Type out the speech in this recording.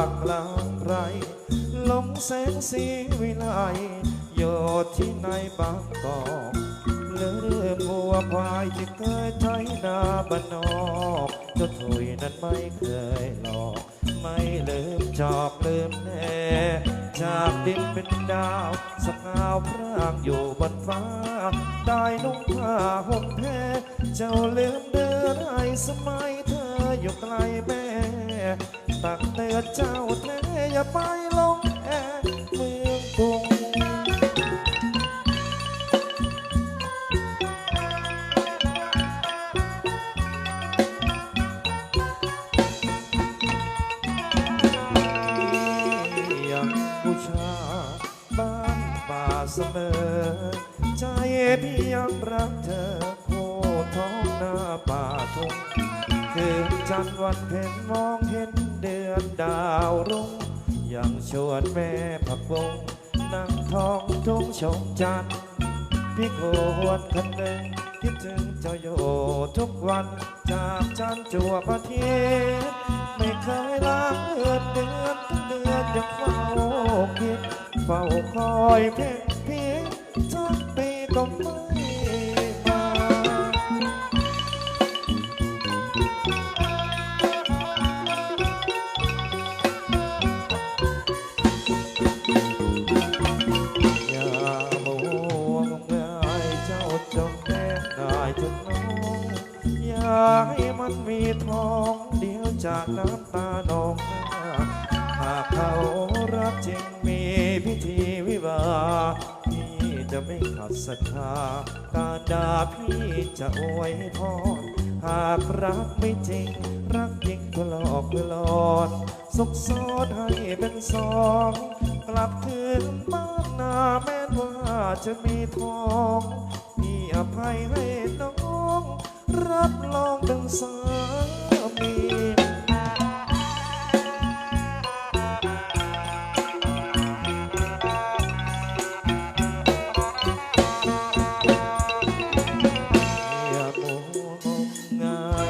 ากกลางไรลงแสงสีวิไลอยู่ที่ในบางกอกลืมวัวควายที่เคยไถนาบานนอกเจ้าถุยนั้นไม่เคยหลอก ไม่ลืมจอบลืมแน่จากดินเป็นดาวสกาวพรางอยู่บนฟ้า ได้นุ่งผ้าห่มแพรเจ้าลืมเดินไอสมัยเธออยู่ไกลแม่ ตักเตือนเจ้าแท้อย่าไปลงแอเมืองกรุงยังบูชาบ้านป่าเสมอ ใจพี่ยังรักเธอโคท้องหน้าป่าทงคืนจันทร์วันเพ็ญมองเห็น ดาวรุ่งยังชวนแม่ผักบงนั่งท้องทุ่งชมจันทร์พี่ควรคนหนึ่งคิดถึงเจ้าอยู่ทุกวันจากจันจัวประเทศไม่เคยล้างเลือนเดือนเดือนยังเฝ้าคิดเฝ้าคอยเพ่งพิงทุกปีก็ ให้มันมีทอง เดียวจากน้ำตาหนองหน้าหากเขารักจริงมีพิธีวิวาพี่จะไม่ขัดศรัทธาการด่าพี่จะอวยพรหากรักไม่จริง รักจริงก็หลอกหลอนสุกซ้อนให้เป็นสอง กลับคืนบ้านนาแม้ว่าจะมีทองพี่อภัยให้น้อง now.